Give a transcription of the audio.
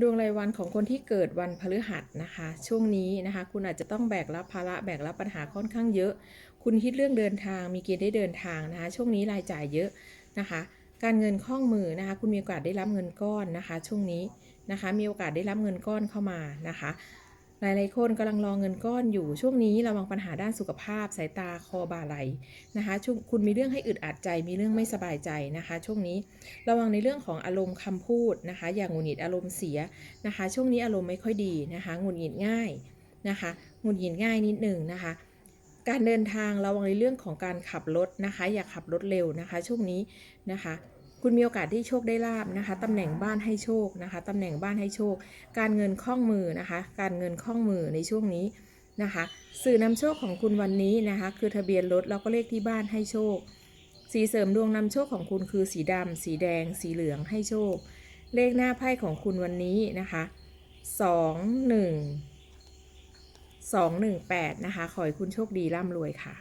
ดวงรายวันของคนที่เกิดวันพฤหัสนะคะ ช่วงนี้นะคะ คุณอาจจะต้องแบกรับภาระแบกรับปัญหาค่อนข้างเยอะ คุณคิดเรื่องเดินทางมีเกณฑ์ได้เดินทางนะคะ ช่วงนี้รายจ่ายเยอะนะคะ การเงินคล่องมือนะคะ คุณมีโอกาสได้รับเงินก้อนนะคะ ช่วงนี้นะคะ มีโอกาสได้รับเงินก้อนเข้ามานะคะ หลายๆคนกำลังรอเงินก้อนอยู่ช่วงนี้ระวังปัญหาด้านสุขภาพ สายตาคอบ่าไหลนะคะช่วงคุณมีเรื่องให้อึดอัดใจมีเรื่องไม่สบายใจนะคะ ช่วงนี้ระวังในเรื่องของอารมณ์คำพูดนะคะ อย่างหงุดหงิดอารมณ์เสียนะคะ ช่วงนี้อารมณ์ไม่ค่อยดีนะคะหงุดหงิดง่ายนะคะหงุดหงิดง่ายนิดหนึ่งนะคะ การเดินทางระวังในเรื่องของการขับรถนะคะ อย่าขับรถเร็วนะคะ ช่วงนี้นะคะ คุณมีโอกาสที่โชคได้ลาบนะคะตำแหน่งบ้านให้โชคนะคะตำแหน่งบ้านให้โชค การเงินคล่องมือนะคะ การเงินคล่องมือในช่วงนี้นะคะ สื่อนำโชคของคุณวันนี้นะคะ คือทะเบียนรถแล้วก็เลขที่บ้านให้โชค สีเสริมดวงนำโชคของคุณคือสีดำสีแดง สีเหลืองให้โชค เลขหน้าไพ่ของคุณวันนี้นะคะสองหนึ่งสองหนึ่งแปดนะคะ ขอให้คุณโชคดีร่ำรวยค่ะ